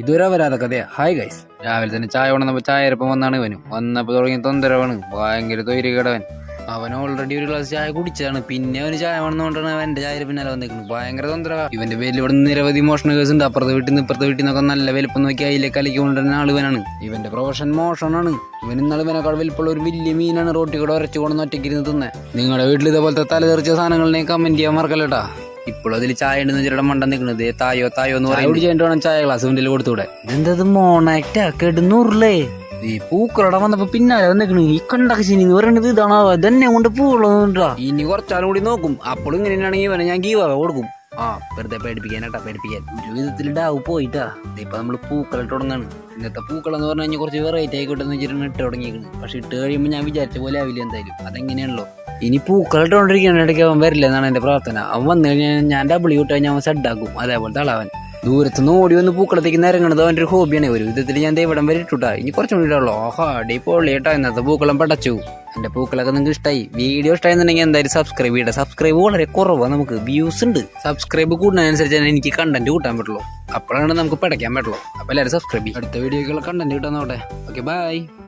ഇതുവരെ വരാതെ കഥയാ. Hi guys രാവിലെ തന്നെ ചായ കൊണ്ടുവന്നപ്പോൾ ചായരപ്പം വന്നാണ് ഇവനും. വന്നപ്പോൾ തുടങ്ങിയ തൊന്തരവാണ്. ഭയങ്കര തൊയിരികടവൻ അവൻ ഓൾറെഡി ഒരു ഗ്ലാസ് ചായ കുടിച്ചതാണ്. പിന്നെ അവന് ചായ വേണമെന്നുകൊണ്ടാണ് അവന്റെ ചായ പിന്നാലെ വന്നിരിക്കുന്നത് ഭയങ്കര തൊന്തരവ. ഇവന്റെ പേരിൽ ഇവിടെ നിരവധി മോഷണ കേസ് ഉണ്ട്. അപ്പുറത്തെ വീട്ടിൽ നിന്ന് ഇപ്പുറത്തെ വീട്ടിൽ നിന്നൊക്കെ നല്ല വലിപ്പം നോക്കി അതിലേക്ക് അലിക്ക് കൊണ്ടുവരുന്ന ആൾ ഇവനാണ് ഇവന്റെ പ്രൊഫഷൻ മോഷണാണ് ഇവൻ ഇന്നാൾ ഇവനേക്കാൾ വലിപ്പമുള്ള ഒരു വലിയ മീനാണ് റോട്ടിൽ കൂടെ ഉരച്ചു കൊണ്ടുവന്ന് ഒറ്റയ്ക്കിരുന്ന് തിന്നെ. നിങ്ങളുടെ വീട്ടിൽ ഇതേപോലത്തെ തലതെറിച്ച സാധനങ്ങളിനെ കമന്റ് ചെയ്യാൻ മറക്കല്ലട്ടാ. ഇപ്പോഴും അതിൽ ചായ ഉണ്ടെന്ന് ചിലടം മണ്ട നിൽക്കുന്നത്. തായോ തായോ എന്ന് പറയും കുടിച്ചായിട്ട് വേണം ചായ ഗ്ലാസ് മുന്നിൽ കൊടുത്തൂടെ എന്തത് മോണാക്റ്റാ കെടുന്നൂറില്ലേ? ഈ പൂക്കളടെ വന്നപ്പോ പിന്നാലെ വന്നിക്കണ് ഈ കണ്ടകശിനി എന്ന് പറയുന്നത് ഇതാണോ. ഇതന്നെ കൊണ്ട് പൂവുള്ളതാ ഇനി കുറച്ചാലും കൂടി നോക്കും. അപ്പോൾ ഇങ്ങനെ ഇങ്ങനെയാണെങ്കിൽ ഇവനെ ഞാൻ ഗീവ കൊടുക്കും. ആ വെറുതെ പേടിപ്പിക്കാനാട്ടാ പേടിപ്പിക്കാൻ. ഒരു വിധത്തിൽ ഡാവ് പോയിട്ടാ. ഇപ്പൊ നമ്മൾ പൂക്കളിട്ട് തുടങ്ങാണ്. ഇന്നത്തെ പൂക്കൾ എന്ന് പറഞ്ഞു കഴിഞ്ഞാൽ കുറച്ച് വെറൈറ്റി ആയിക്കോട്ടെ എന്ന് വെച്ചിട്ടാണ് ഇട്ട് തുടങ്ങിയിരിക്കുന്നത് പക്ഷെ ഇട്ട് കഴിയുമ്പോൾ ഞാൻ വിചാരിച്ച പോലെ ആവില്ല എന്തായാലും. അതെങ്ങനെയാണല്ലോ? ഇനി പൂക്കളിട്ടോണ്ടിരിക്കുന്ന ഇടയ്ക്ക് അവൻ വരില്ല എന്നാണ് എന്റെ പ്രാർത്ഥന. അവൻ വന്നു കഴിഞ്ഞാൽ ഞാൻ ഡബിൾ വിട്ട് കഴിഞ്ഞാൽ അവൻ സെഡാക്കും അതേപോലത്തെ ആളവൻ ദൂരത്ത് നിന്ന് ഓടി വന്ന് പൂക്കളത്തേക്ക് നിരങ്ങണത് അവന്റെ ഒരു ഹോബിയാണ് ഒരു വിധത്തിൽ ഞാൻ ദേ ഇവിടം വരെ ഇട്ടുട്ടാ. ഇനി കുറച്ച് കൂടി ഉള്ളൂ ഓഹാ അടി പൊള്ളിയിട്ടാ ഇന്നത്തെ പൂക്കളം പടച്ചു. എന്റെ പൂക്കളൊക്കെ നിങ്ങൾക്ക് ഇഷ്ടമായി വീഡിയോ ഇഷ്ടമായിരുന്നുണ്ടെങ്കിൽ എന്തായാലും സബ്സ്ക്രൈബ് ചെയ്യട്ടെ സബ്സ്ക്രൈബ് വളരെ കുറവാണ് നമുക്ക് വ്യൂസ് ഉണ്ട്. സബ്സ്ക്രൈബ് കൂടുന്നതനുസരിച്ചാണ് എനിക്ക് കണ്ടന്റ് കൂട്ടാൻ പറ്റുള്ളൂ. അപ്പോഴാണ് നമുക്ക് പഠിക്കാൻ പറ്റുള്ളൂ. അപ്പോൾ എല്ലാവരും സബ്സ്ക്രൈബ് ചെയ്യും അടുത്ത വീഡിയോക്കുള്ള കണ്ടന്റ് കിട്ടാൻ നോട്ടെ ഓക്കെ ബൈ